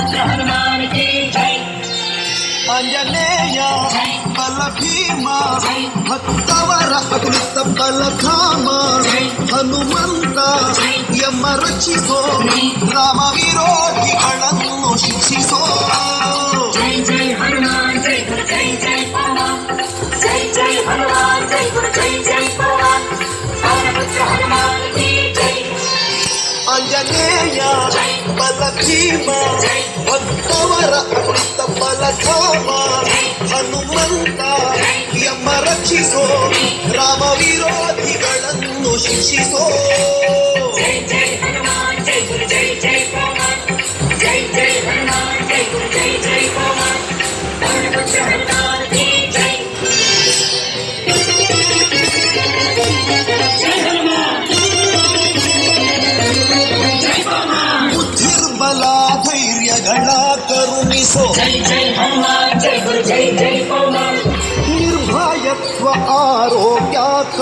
హనుమానికి జై ఆంజనేయ బల భీమా భక్తవర అకృత బలధామ హనుమంత యమ రక్షిసో రామ విరోధి గణను శిక్షిసో ಅಂಜನೇಯ ಬಲ ಭೀಮ ಭಕ್ತವರ ಅಗುಳಿತ ಬಲಧಾಮ ಹನುಮಂತ ಯಮ ರಕ್ಷಿಸೋ ರಾಮ ವಿರೋಧಿಗಳನ್ನು ಶಿಕ್ಷಿಸೋ.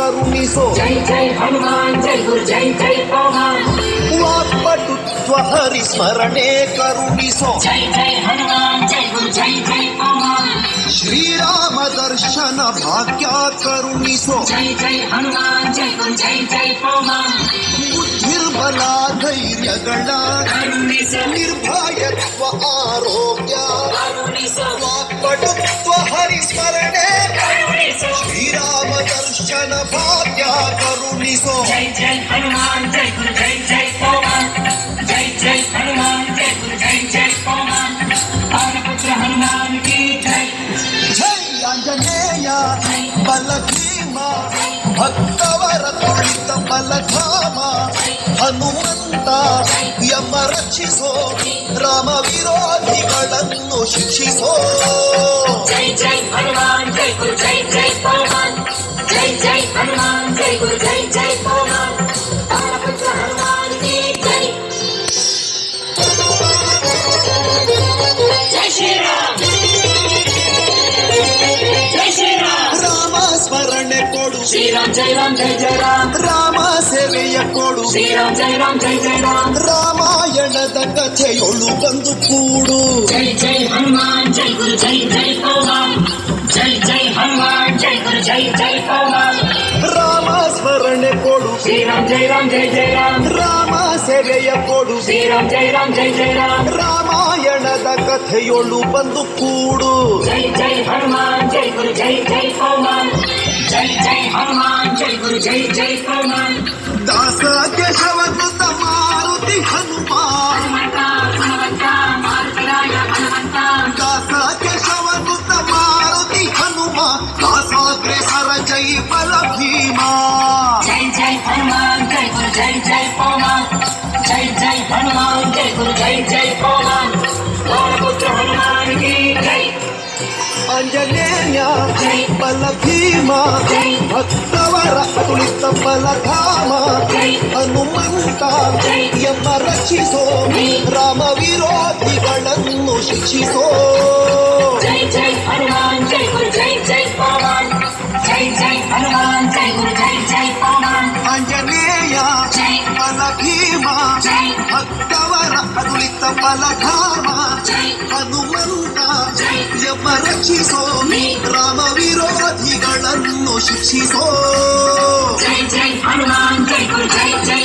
कारुणिसो जय जय हनुमान जय गुरु जय जय पवान वाक्पटुत्व हरिस्मरणे करुणिसो जय जय हनुमान जय गुरु जय जय पवान श्रीराम दर्शन भाग्या करुणिसो जय जय हनुमान जय गुरु जय जय पवान बुद्धिर्बला धैर्यगणा निर्भयत्व आरोग्य ದರ್ಶನ ಭಾಗ್ಯ ಕರುಣಿಸೋ జై జై హనుమాన్ జై గురు జై జై పవన్ జై జై హనుమాన్ జై గురు జై జై పవన్ పవనపుత్ర హనుమాన్ కీ జై ಜೈ ಆಂಜನೇಯ ಬಲ ಭೀಮ ಭಕ್ತವರ ತುಳಿತ ಬಲಧಾಮ ಹನುಮಂತ ಯಮ ರಕ್ಷಿಸೋ ರಾಮ ವಿರೋಧಿಗಳನ್ನು ಶಿಕ್ಷಿಸೋ జై జై హనుమాన్ జై గురు జై జై శ్రీరామ్ జై శ్రీరామ్ ರಾಮ ಸ್ಮರಣೆ ಕೊಡು శ్రీరామ్ జై రామ్ జై జై రామ్ ರಾಮ ಸೇವೆಯ ಕೊಡು శ్రీరామ్ జై రామ్ జై జై రామ్ ರಾಮಾಯಣದ ಕಥೆಯೊಳು ಬಂದು ಕೂಡು జై జై హనుమాన్ జై గురు జై జై పవన్ జై జై హనుమాన్ జై గురు జై జై శ్రీరామ్ జై రామ్ జై జై రామ్ ರಾಮ ಸೇವೆಯ ಕೊಡು శ్రీరామ్ జై రామ్ జై జై రామ్ ರಾಮಾಯಣದ ಕಥೆಯೊಳು ಬಂದು ಕೂಡು జై జై హనుమాన్ జై గురు జై జై పవన్ జై జై హనుమాన్ జై గురు జై జై పవన్ హనుమాన్ జై గురు జై జై పవన్ పవనపుత్ర హనుమాన్ కీ జై ಅಂಜನೇಯ జై ಬಲ ಭೀಮ జై ಭಕ್ತವರ ಅತುಳಿತ ಬಲಧಾಮ ಹನುಮಂತ ಎಮ್ಮ ರಕ್ಷಿಸೋ ರಾಮ ವಿರೋಧಿಗಳನ್ನು ಶಿಕ್ಷಿಸೋ జై జై హనుమాన్ జై గురు జై జై పవన్ జై జై హనుమాన్ జై గురు జై జై పవన్ ಆಂಜನೇಯ జై ಬಲ ಭೀಮ జై ಭಕ್ತವರ ಅದುಳಿತ ಬಲಧಾಮ జై ಹನುಮಂತ ಎಮ್ಮ ರಕ್ಷಿಸೋ ರಾಮ ವಿರೋಧಿಗಳನ್ನು ಶಿಕ್ಷಿಸೋ జై జై హనుమాన్ జై గురు జై జై